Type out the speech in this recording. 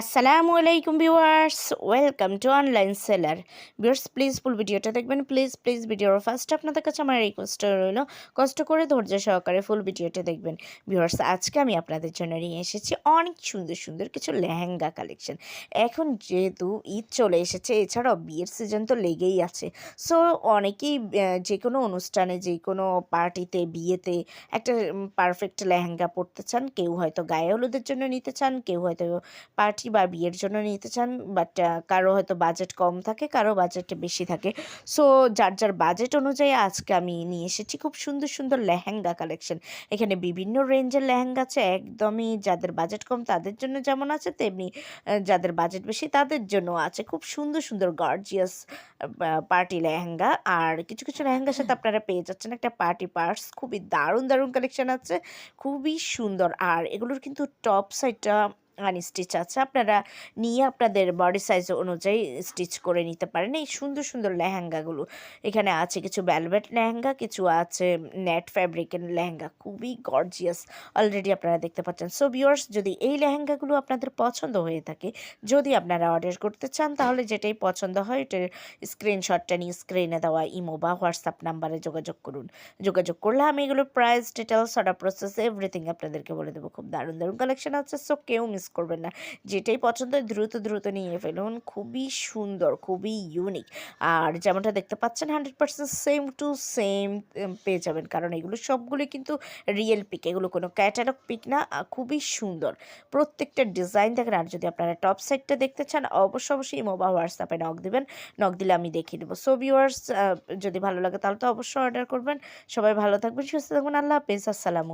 আসসালামু আলাইকুম viewers, welcome to online seller. Viewers, please full ভিডিওটা দেখবেন, প্লিজ প্লিজ ভিডিওর ফার্স্ট আপনাদের কাছে আমার রিকোয়েস্ট রইল, কষ্ট করে ধৈর্য সহকারে ফুল ভিডিওটা দেখবেন। ভিউয়ার্স, আজকে আমি আপনাদের জন্য নিয়ে এসেছি অনেক সুন্দর সুন্দর কিছু লেহেঙ্গা কালেকশন। এখন যেহেতু ঈদ চলে এসেছে, এছাড়াও বিয়ের সিজন তো লেগেই আছে। সো অনেকেই যে কোনো অনুষ্ঠানে যে কোনো পার্টিতে বিয়েতে একটা পারফেক্ট লেহেঙ্গা পরতে চান, কেউ হয়তো গায়ে হলুদের জন্য নিতে চান, কেউ হয়তো পার্টি বা বিয়ের জন্য নিতে চান বাট কারও হয়তো বাজেট কম থাকে, কারও বাজেট বেশি থাকে। সো যার যার বাজেট অনুযায়ী আজকে আমি নিয়ে এসেছি খুব সুন্দর সুন্দর লেহেঙ্গা কালেকশন এখানে বিভিন্ন রেঞ্জের লেহেঙ্গা আছে, একদমই যাদের বাজেট কম তাদের জন্য যেমন আছে, তেমনি যাদের বাজেট বেশি তাদের জন্য আছে। খুব সুন্দর সুন্দর গর্জিয়াস পার্টি লেহেঙ্গা। আর কিছু কিছু লেহেঙ্গার সাথে আপনারা পেয়ে যাচ্ছেন একটা পার্টি পার্স খুবই দারুণ দারুণ কালেকশন আছে, খুবই সুন্দর। আর এগুলোর কিন্তু টপ সাইডটা আনস্টিচ আছে। আপনারা নিয়ে আপনাদের বডি সাইজ অনুযায়ী স্টিচ করে নিতে পারেন। এই সুন্দর সুন্দর লেহেঙ্গাগুলো। এখানে আছে কিছু ভ্যালভেট লেহেঙ্গা, কিছু আছে নেট ফ্যাব্রিকের লেহেঙ্গা। খুবই গর্জিয়াস অলরেডি আপনারা দেখতে পাচ্ছেন। সো ভিউয়ার্স যদি এই লেহেঙ্গাগুলো আপনাদের পছন্দ হয়ে থাকে, যদি আপনারা অর্ডার করতে চান, তাহলে যেটাই পছন্দ হয় এটার স্ক্রিনশটটা নিয়ে স্ক্রিনে দেওয়া ইমো বা হোয়াটসঅ্যাপ নাম্বারে যোগাযোগ করুন। যোগাযোগ করলে আমি এগুলোর price details order process everything আপনাদেরকে বলে দেবো। খুব দারুণ দারুণ কালেকশন আছে। সো কেউ মিস করবেন না। যেটাই পছন্দ দ্রুত দ্রুত নিয়ে ফেলুন। খুবই সুন্দর, খুবই ইউনিক আর যেমনটা দেখতে পাচ্ছেন hundred percent same to same পেয়ে যাবেন। কারণ এগুলো সবগুলোই কিন্তু রিয়েল পিক এগুলো কোনো ক্যাটালগ পিক না খুবই সুন্দর। প্রত্যেকটা ডিজাইন দেখেন, আর যদি আপনারা টপ সাইডটা দেখতে চান অবশ্যই অবশ্যই ইমো হোয়াটসঅ্যাপে নক দেবেন। নক দিলে আমি দেখিয়ে দেবো। সো ভিউয়ার্স যদি ভালো লাগে তাহলে তো অবশ্যই অর্ডার করবেন। সবাই ভালো থাকবেন, সুস্থ থাকবেন। আল্লাহ হাফেজ। আসসালামু